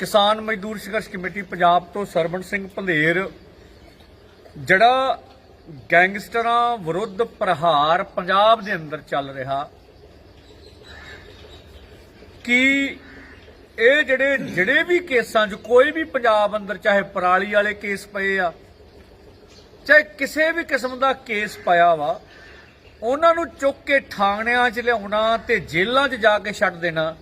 ਕਿਸਾਨ ਮਜ਼ਦੂਰ ਸੰਘਰਸ਼ ਕਮੇਟੀ ਪੰਜਾਬ ਤੋਂ ਸਰਵਣ ਸਿੰਘ ਭੰਦੇਰ, ਜਿਹੜਾ ਗੈਂਗਸਟਰਾਂ ਵਿਰੁੱਧ ਪ੍ਰਹਾਰ ਪੰਜਾਬ ਦੇ ਅੰਦਰ ਚੱਲ ਰਿਹਾ, ਕਿ ਇਹ ਜਿਹੜੇ ਜਿਹੜੇ ਵੀ ਕੇਸਾਂ 'ਚ ਕੋਈ ਵੀ ਪੰਜਾਬ ਅੰਦਰ ਚਾਹੇ ਪਰਾਲੀ ਵਾਲੇ ਕੇਸ ਪਏ ਆ, ਚਾਹੇ ਕਿਸੇ ਵੀ ਕਿਸਮ ਦਾ ਕੇਸ ਪਾਇਆ ਵਾ, ਉਹਨਾਂ ਨੂੰ ਚੁੱਕ ਕੇ ਥਾਣਿਆਂ 'ਚ ਲਿਆਉਣਾ ਤੇ ਜੇਲ੍ਹਾਂ 'ਚ ਜਾ ਕੇ ਛੱਡ ਦੇਣਾ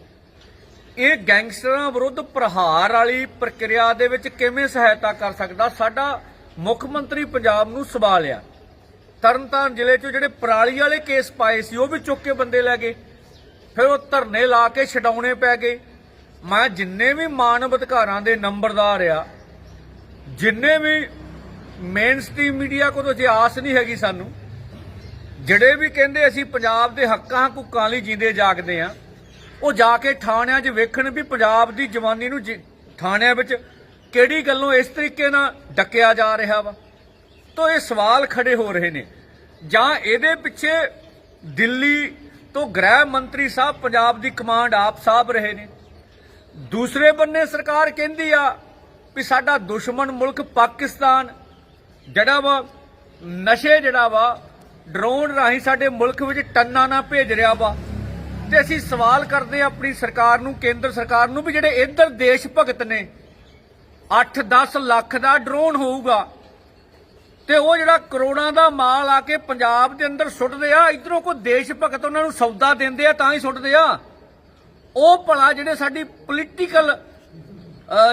ਇਹ ਗੈਂਗਸਟਰਾਂ ਵਿਰੁੱਧ ਪ੍ਰਹਾਰ ਵਾਲੀ ਪ੍ਰਕਿਰਿਆ ਦੇ ਵਿੱਚ ਕਿਵੇਂ ਸਹਾਇਤਾ ਕਰ ਸਕਦਾ? ਸਾਡਾ ਮੁੱਖ ਮੰਤਰੀ ਪੰਜਾਬ ਨੂੰ ਸਵਾਲ ਆ। ਤਰਨਤਾਰਨ ਜ਼ਿਲ੍ਹੇ 'ਚ ਜਿਹੜੇ ਪਰਾਲੀ ਵਾਲੇ ਕੇਸ ਪਾਏ ਸੀ, ਉਹ ਵੀ ਚੁੱਕ ਕੇ ਬੰਦੇ ਲੈ ਗਏ। ਫਿਰ ਉਹ ਧਰਨੇ ਲਾ ਕੇ ਛਡਾਉਣੇ ਪੈ ਗਏ। ਮੈਂ ਜਿੰਨੇ ਵੀ ਮਾਨਵ ਅਧਿਕਾਰਾਂ ਦੇ ਨੰਬਰਦਾਰ ਆ, ਜਿੰਨੇ ਵੀ ਮੇਨ ਸਟ੍ਰੀਮ ਮੀਡੀਆ ਕੋਲ ਜੇ ਆਸ ਨਹੀਂ ਹੈਗੀ ਸਾਨੂੰ, ਜਿਹੜੇ ਵੀ ਕਹਿੰਦੇ ਅਸੀਂ ਪੰਜਾਬ ਦੇ ਹੱਕਾਂ ਹਕੂਕਾਂ ਲਈ ਜੀਂਦੇ ਜਾਗਦੇ ਆ ਉਹ ਜਾ ਕੇ ਥਾਣਿਆਂ 'ਚ ਵੇਖਣ ਵੀ ਪੰਜਾਬ ਦੀ ਜਵਾਨੀ ਨੂੰ ਜੀ- ਥਾਣਿਆਂ ਵਿੱਚ ਕਿਹੜੀ ਗੱਲੋਂ ਇਸ ਤਰੀਕੇ ਨਾਲ ਡੱਕਿਆ ਜਾ ਰਿਹਾ ਵਾ। ਤਾਂ ਇਹ ਸਵਾਲ ਖੜੇ ਹੋ ਰਹੇ ਨੇ। ਜਾਂ ਇਹਦੇ ਪਿੱਛੇ ਦਿੱਲੀ ਤੋਂ ਗ੍ਰਹਿ ਮੰਤਰੀ ਸਾਹਿਬ ਪੰਜਾਬ ਦੀ ਕਮਾਂਡ ਆਪ ਸਾਹਿਬ ਰਹੇ ਨੇ। ਦੂਸਰੇ ਬੰਨੇ ਸਰਕਾਰ ਕਹਿੰਦੀ ਆ ਵੀ ਸਾਡਾ ਦੁਸ਼ਮਣ ਮੁਲਕ ਪਾਕਿਸਤਾਨ, ਜਿਹੜਾ ਵਾ, ਨਸ਼ੇ ਜਿਹੜਾ ਵਾ, ਡਰੋਨ ਰਾਹੀਂ ਸਾਡੇ ਮੁਲਕ ਵਿੱਚ ਟੰਨਾ ਨਾ ਭੇਜ ਰਿਹਾ ਵਾ। ਤੇ ਅਸੀਂ ਸਵਾਲ ਕਰਦੇ ਆ ਆਪਣੀ ਸਰਕਾਰ ਨੂੰ, ਕੇਂਦਰ ਸਰਕਾਰ ਨੂੰ ਵੀ ਜਿਹੜੇ ਇੱਧਰ ਦੇਸ਼ ਭਗਤ ਨੇ 8-10 ਲੱਖ ਦਾ ਡਰੋਨ ਹੋਊਗਾ ਤੇ ਉਹ ਜਿਹੜਾ ਕਰੋੜਾਂ ਦਾ ਮਾਲ ਆ ਕੇ ਪੰਜਾਬ ਦੇ ਅੰਦਰ ਸੁੱਟਦੇ ਆ, ਇਧਰੋਂ ਕੋਈ ਦੇਸ਼ ਭਗਤ ਉਹਨਾਂ ਨੂੰ ਸੌਦਾ ਦਿੰਦੇ ਆ, ਤਾਂ ਹੀ ਸੁੱਟਦੇ ਆ। ਉਹ ਭਲਾ ਜਿਹੜੇ ਸਾਡੀ ਪੋਲੀਟੀਕਲ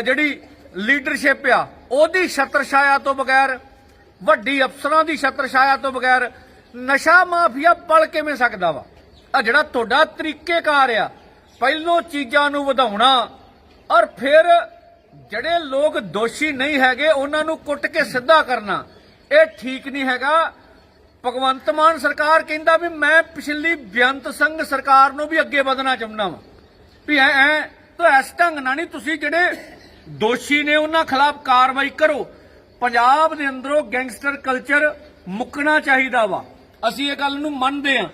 ਜਿਹੜੀ ਲੀਡਰਸ਼ਿਪ ਆ, ਉਹਦੀ ਛਤਰ ਛਾਇਆ ਤੋਂ ਬਗੈਰ, ਵੱਡੀ ਅਫਸਰਾਂ ਦੀ ਛਤਰ ਛਾਇਆ ਤੋਂ ਬਗੈਰ ਨਸ਼ਾ ਮਾਫੀਆ ਪਲ ਕਿਵੇਂ ਸਕਦਾ ਵਾ? ਆ ਜਿਹੜਾ ਤੁਹਾਡਾ ਤਰੀਕੇਕਾਰ ਆ, ਪਹਿਲੋਂ ਚੀਜ਼ਾਂ ਨੂੰ ਵਧਾਉਣਾ, ਔਰ ਫਿਰ ਜਿਹੜੇ ਲੋਕ ਦੋਸ਼ੀ ਨਹੀਂ ਹੈਗੇ, ਉਹਨਾਂ ਨੂੰ ਕੁੱਟ ਕੇ ਸਿੱਧਾ ਕਰਨਾ, ਇਹ ਠੀਕ ਨਹੀਂ ਹੈਗਾ। ਭਗਵੰਤ ਮਾਨ ਸਰਕਾਰ ਕਹਿੰਦਾ ਵੀ ਮੈਂ ਪਿਛਲੀ ਬੇਅੰਤ ਸਿੰਘ ਸਰਕਾਰ ਨੂੰ ਵੀ ਅੱਗੇ ਵਧਣਾ ਚਾਹੁੰਦਾ ਵਾਂ। ਵੀ ਐ ਐ, ਤਾਂ ਇਸ ਢੰਗ ਨਾਲ ਨਹੀਂ ਤੁਸੀਂ ਜਿਹੜੇ ਦੋਸ਼ੀ ਨੇ ਉਹਨਾਂ ਖਿਲਾਫ ਕਾਰਵਾਈ ਕਰੋ। ਪੰਜਾਬ ਦੇ ਅੰਦਰੋਂ ਗੈਂਗਸਟਰ ਕਲਚਰ ਮੁੱਕਣਾ ਚਾਹੀਦਾ ਵਾ। ਅਸੀਂ ਇਹ ਗੱਲ ਨੂੰ ਮੰਨਦੇ ਹਾਂ।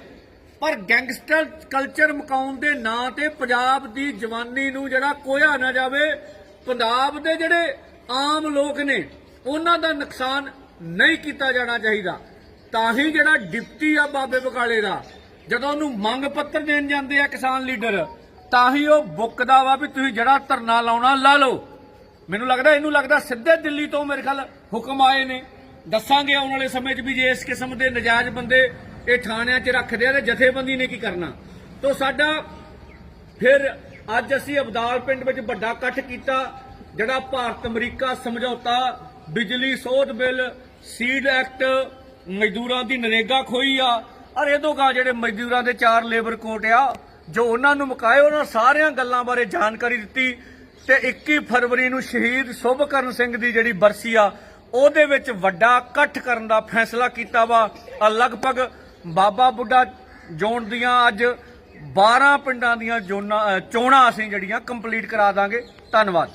ਪਰ ਗੈਂਗਸਟਰ ਕਲਚਰ ਮੁਕਾਉਣ ਦੇ ਨਾਂ ਤੇ ਪੰਜਾਬ ਦੀ ਜਵਾਨੀ ਨੂੰ ਜਿਹੜਾ ਕੋਇਆ ਨਾ ਜਾਵੇ, ਪੰਜਾਬ ਦੇ ਜਿਹੜੇ ਆਮ ਲੋਕ ਨੇ, ਉਹਨਾਂ ਦਾ ਨੁਕਸਾਨ ਨਹੀਂ ਕੀਤਾ ਜਾਣਾ ਚਾਹੀਦਾ। ਤਾਂ ਹੀ ਜਿਹੜਾ ਡਿਪਟੀ ਆ ਬਾਬੇ ਬਕਾਲੇ ਦਾ, ਜਦੋਂ ਉਹਨੂੰ ਮੰਗ ਪੱਤਰ ਦੇਣ ਜਾਂਦੇ ਆ ਕਿਸਾਨ ਲੀਡਰ, ਤਾਂ ਹੀ ਉਹ ਬੁੱਕਦਾ ਵਾ ਵੀ ਤੁਸੀਂ ਜਿਹੜਾ ਧਰਨਾ ਲਾਉਣਾ, ਲਾ ਲਓ। ਮੈਨੂੰ ਲੱਗਦਾ ਇਹਨੂੰ ਲੱਗਦਾ ਸਿੱਧੇ ਦਿੱਲੀ ਤੋਂ ਮੇਰੇ ਖਿਆਲ ਹੁਕਮ ਆਏ ਨੇ। ਦੱਸਾਂਗੇ ਆਉਣ ਵਾਲੇ ਸਮੇਂ 'ਚ ਵੀ ਜੇ ਇਸ ਕਿਸਮ ਦੇ ਨਜਾਇਜ਼ ਬੰਦੇ ਇਹ ਥਾਣਿਆਂ 'ਚ ਰੱਖਦੇ ਆ ਤੇ ਜਥੇਬੰਦੀ ਨੇ ਕੀ ਕਰਨਾ? ਤੋਂ ਸਾਡਾ ਫਿਰ ਅੱਜ ਅਸੀਂ ਅਬਦਾਲ ਪਿੰਡ ਵਿੱਚ ਵੱਡਾ ਇਕੱਠ ਕੀਤਾ, ਜਿਹੜਾ ਭਾਰਤ ਅਮਰੀਕਾ ਸਮਝੌਤਾ ਬਿਜਲੀ ਸੋਧ ਬਿੱਲ, ਸੀਡ ਐਕਟ, ਮਜ਼ਦੂਰਾਂ ਦੀ ਨਰੇਗਾ ਖੋਈ ਆ, ਔਰ ਇਹਦੋਂ ਕਾ ਜਿਹੜੇ ਮਜ਼ਦੂਰਾਂ ਦੇ ਚਾਰ ਲੇਬਰ ਕੋਟ ਆ, ਜੋ ਉਹਨਾਂ ਨੂੰ ਮੁਕਾਏ, ਉਹਨਾਂ ਸਾਰਿਆਂ ਗੱਲਾਂ ਬਾਰੇ ਜਾਣਕਾਰੀ ਦਿੱਤੀ ਤੇ 21 ਫਰਵਰੀ ਨੂੰ ਸ਼ਹੀਦ ਸੁਭਕਰਨ ਸਿੰਘ ਦੀ ਜਿਹੜੀ ਬਰਸੀ ਆ, ਉਹਦੇ ਵਿੱਚ ਵੱਡਾ ਇਕੱਠ ਕਰਨ ਦਾ ਫੈਸਲਾ ਕੀਤਾ ਵਾ ਲਗਭਗ ਬਾਬਾ ਬੁੱਢਾ ਜੋਨ ਦੀਆਂ ਅੱਜ 12 ਪਿੰਡਾਂ ਦੀਆਂ ਜੋਨਾਂ ਚੋਣਾਂ ਅਸੀਂ ਜਿਹੜੀਆਂ ਕੰਪਲੀਟ ਕਰਾ ਦਾਂਗੇ। ਧੰਨਵਾਦ।